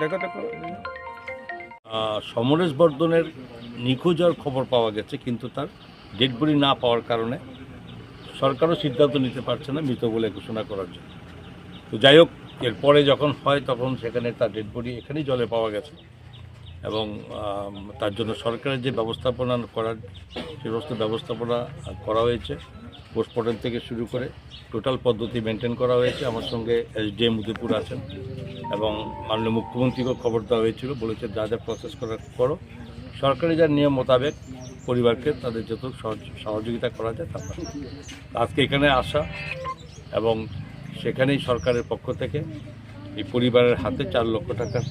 দেখো দেখো। সমরেশ বর্ধনের নিখোঁজ হওয়ার খবর পাওয়া গেছে, কিন্তু তার ডেড বডি না পাওয়ার কারণে সরকারও সিদ্ধান্ত নিতে পারছে না মৃত বলে ঘোষণা করার জন্য। তো যাই হোক, এরপরে যখন হয় তখন সেখানে তার ডেড বডি এখানেই জলে পাওয়া গেছে এবং তার জন্য সরকারের যে ব্যবস্থাপনা করার সে সমস্ত ব্যবস্থাপনা করা হয়েছে, পোস্টমর্টম থেকে শুরু করে টোটাল পদ্ধতি মেনটেন করা হয়েছে। আমার সঙ্গে এসডিএম উদয়পুর আছেন। এবং মাননীয় মুখ্যমন্ত্রীকেও খবর দেওয়া হয়েছিল, বলেছে যা যা প্রসেস করার করো। সরকারি যার নিয়ম মোতাবেক পরিবারকে তাদের যত সহযোগিতা করা যায় তা আজকে এখানে আসা এবং সেখানেই সরকারের পক্ষ থেকে এই পরিবারের হাতে চার লক্ষ টাকার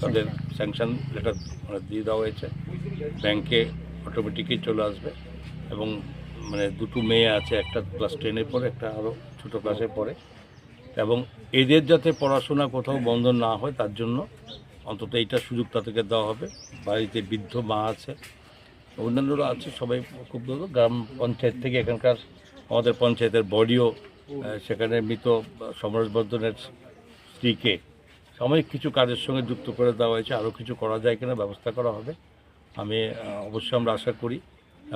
তাদের স্যাংশন লেটার মানে দিয়ে দেওয়া হয়েছে। ব্যাংকে অটোমেটিকই চলে আসবে এবং মানে দুটো মেয়ে আছে, একটা ক্লাস টেনে পড়ে, একটা আরও ছোটো ক্লাসে পড়ে। এবং এদের যাতে পড়াশোনা কোথাও বন্ধ না হয়, তার জন্য অন্তত এইটা সুযোগ তাদেরকে দেওয়া হবে। বাড়িতে বৃদ্ধ মা আছে, অন্যান্যরা আছে, সবাই খুব গ্রাম পঞ্চায়েত থেকে এখানকার আমাদের পঞ্চায়েতের বডিও সেখানে মৃত সমরেশ বর্ধনের স্ত্রীকে সাময়িক কিছু কাজের সঙ্গে যুক্ত করে দেওয়া হয়েছে। আরও কিছু করা যায় কিনা ব্যবস্থা করা হবে। আমি অবশ্যই আমরা আশা করি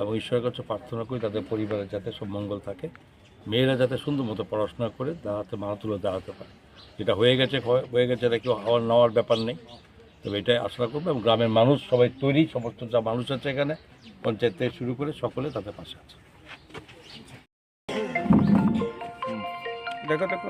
এবং ঈশ্বরের কাছে প্রার্থনা করি তাদের পরিবারের যাতে সব মঙ্গল থাকে। মেয়েরা যাতে সুন্দর মতো পড়াশোনা করে দাঁড়াতে মা তুলে দাঁড়াতে পারে। যেটা হয়ে গেছে হয়ে গেছে, এটা কেউ হওয়ার নেওয়ার ব্যাপার নেই। তবে এটাই আশা করব এবং গ্রামের মানুষ, সবাই তৈরি, সমস্ত যা মানুষ আছে এখানে, পঞ্চায়েত থেকে শুরু করে সকলে তাদের পাশে আছে। দেখো দেখো।